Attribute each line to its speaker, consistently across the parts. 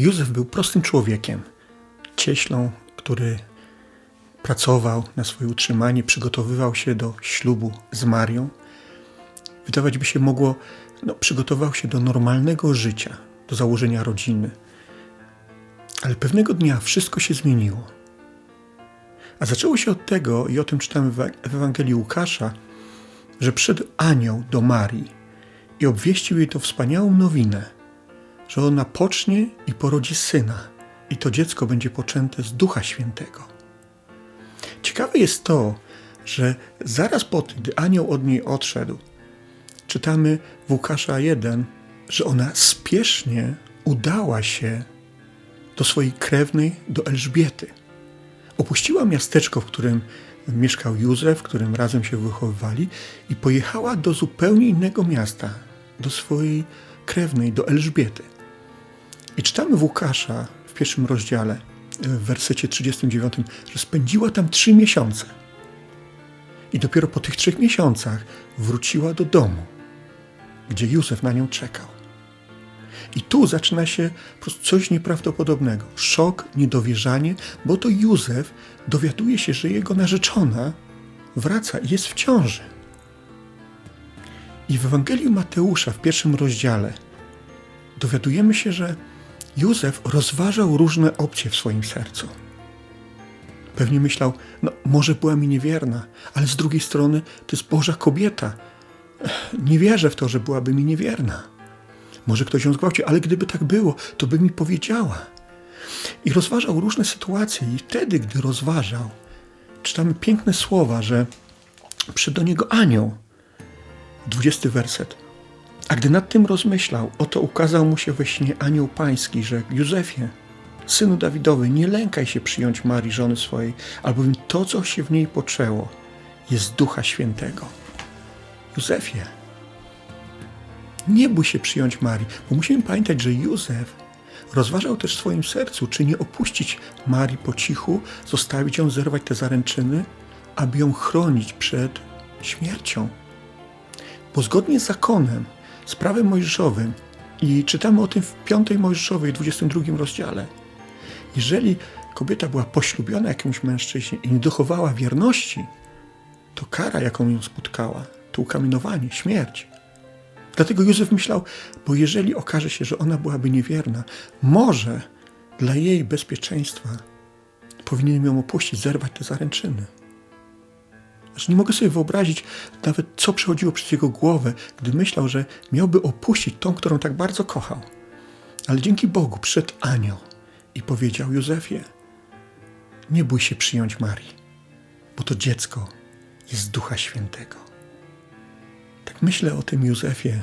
Speaker 1: Józef był prostym człowiekiem, cieślą, który pracował na swoje utrzymanie, przygotowywał się do ślubu z Marią. Wydawać by się mogło, no, przygotował się do normalnego życia, do założenia rodziny. Ale pewnego dnia wszystko się zmieniło. A zaczęło się od tego, i o tym czytamy w Ewangelii Łukasza, że przyszedł anioł do Marii i obwieścił jej to wspaniałą nowinę, że ona pocznie i porodzi syna, i to dziecko będzie poczęte z Ducha Świętego. Ciekawe jest to, że zaraz po tym, gdy anioł od niej odszedł, czytamy w Łukasza 1, że ona spiesznie udała się do swojej krewnej, do Elżbiety. Opuściła miasteczko, w którym mieszkał Józef, w którym razem się wychowywali, i pojechała do zupełnie innego miasta, do swojej krewnej, do Elżbiety. I czytamy w Łukasza w pierwszym rozdziale, w wersecie 39, że spędziła tam trzy miesiące. I dopiero po tych trzech miesiącach wróciła do domu, gdzie Józef na nią czekał. I tu zaczyna się po prostu coś nieprawdopodobnego. Szok, niedowierzanie, bo to Józef dowiaduje się, że jego narzeczona wraca i jest w ciąży. I w Ewangelii Mateusza w pierwszym rozdziale dowiadujemy się, że Józef rozważał różne opcje w swoim sercu. Pewnie myślał, no może była mi niewierna, ale z drugiej strony to jest Boża kobieta. Nie wierzę w to, że byłaby mi niewierna. Może ktoś ją zgwałcił, ale gdyby tak było, to by mi powiedziała. I rozważał różne sytuacje, i wtedy, gdy rozważał, czytamy piękne słowa, że przyszedł do niego anioł. Dwudziesty werset. A gdy nad tym rozmyślał, oto ukazał mu się we śnie anioł pański, że Józefie, synu Dawidowy, nie lękaj się przyjąć Marii, żony swojej, albowiem to, co się w niej poczęło, jest Ducha Świętego. Józefie, nie bój się przyjąć Marii, bo musimy pamiętać, że Józef rozważał też w swoim sercu, czy nie opuścić Marii po cichu, zostawić ją, zerwać te zaręczyny, aby ją chronić przed śmiercią. Bo zgodnie z zakonem, z prawem mojżeszowym, i czytamy o tym w 5 Mojżeszowej, 22 rozdziale, jeżeli kobieta była poślubiona jakimś mężczyźnie i nie dochowała wierności, to kara, jaką ją spotkała, to ukamienowanie, śmierć. Dlatego Józef myślał, bo jeżeli okaże się, że ona byłaby niewierna, może dla jej bezpieczeństwa powinienem ją opuścić, zerwać te zaręczyny. Aż nie mogę sobie wyobrazić nawet, co przechodziło przez jego głowę, gdy myślał, że miałby opuścić tą, którą tak bardzo kochał. Ale dzięki Bogu przyszedł anioł i powiedział Józefie, nie bój się przyjąć Marii, bo to dziecko jest Ducha Świętego. Tak myślę o tym Józefie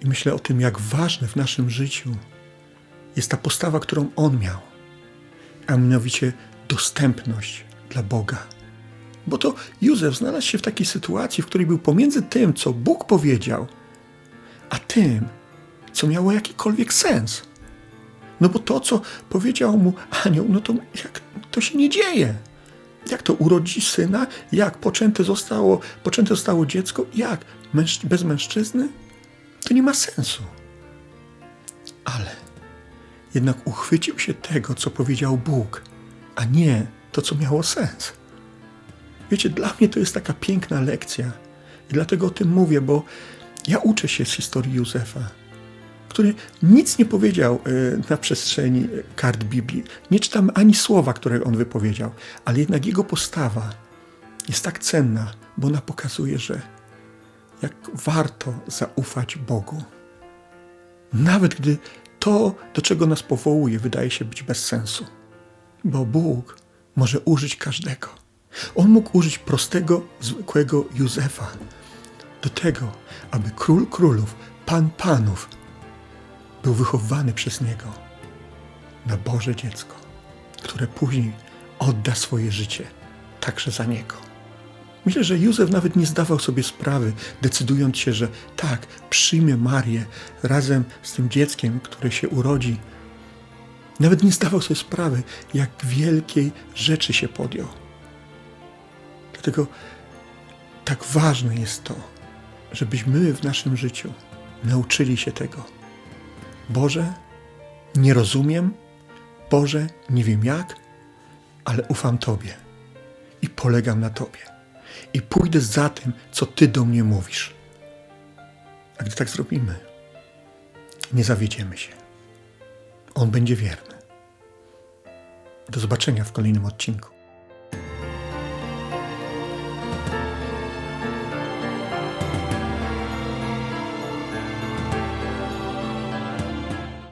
Speaker 1: i myślę o tym, jak ważne w naszym życiu jest ta postawa, którą on miał, a mianowicie dostępność dla Boga. Bo to Józef znalazł się w takiej sytuacji, w której był pomiędzy tym, co Bóg powiedział, a tym, co miało jakikolwiek sens. No bo to, co powiedział mu anioł, no to jak to się nie dzieje. Jak to urodzi syna? Jak poczęte zostało, poczęte zostało dziecko? Jak? Męż, bez mężczyzny? To nie ma sensu. Ale jednak uchwycił się tego, co powiedział Bóg, a nie to, co miało sens. Wiecie, dla mnie to jest taka piękna lekcja i dlatego o tym mówię, bo ja uczę się z historii Józefa, który nic nie powiedział e, na przestrzeni kart Biblii. Nie czytam ani słowa, które on wypowiedział, ale jednak jego postawa jest tak cenna, bo ona pokazuje, że jak warto zaufać Bogu. Nawet gdy to, do czego nas powołuje, wydaje się być bez sensu. Bo Bóg może użyć każdego. On mógł użyć prostego, zwykłego Józefa do tego, aby król królów, pan panów był wychowany przez niego na Boże dziecko, które później odda swoje życie także za niego. Myślę, że Józef nawet nie zdawał sobie sprawy, decydując się, że tak, przyjmie Marię razem z tym dzieckiem, które się urodzi. Nawet nie zdawał sobie sprawy, jak wielkiej rzeczy się podjął. Dlatego tak ważne jest to, żebyśmy w naszym życiu nauczyli się tego. Boże, Nie rozumiem, Boże, nie wiem jak, ale ufam Tobie i polegam na Tobie. I pójdę za tym, co Ty do mnie mówisz. A gdy tak zrobimy, nie zawiedziemy się. On będzie wierny. Do zobaczenia w kolejnym odcinku.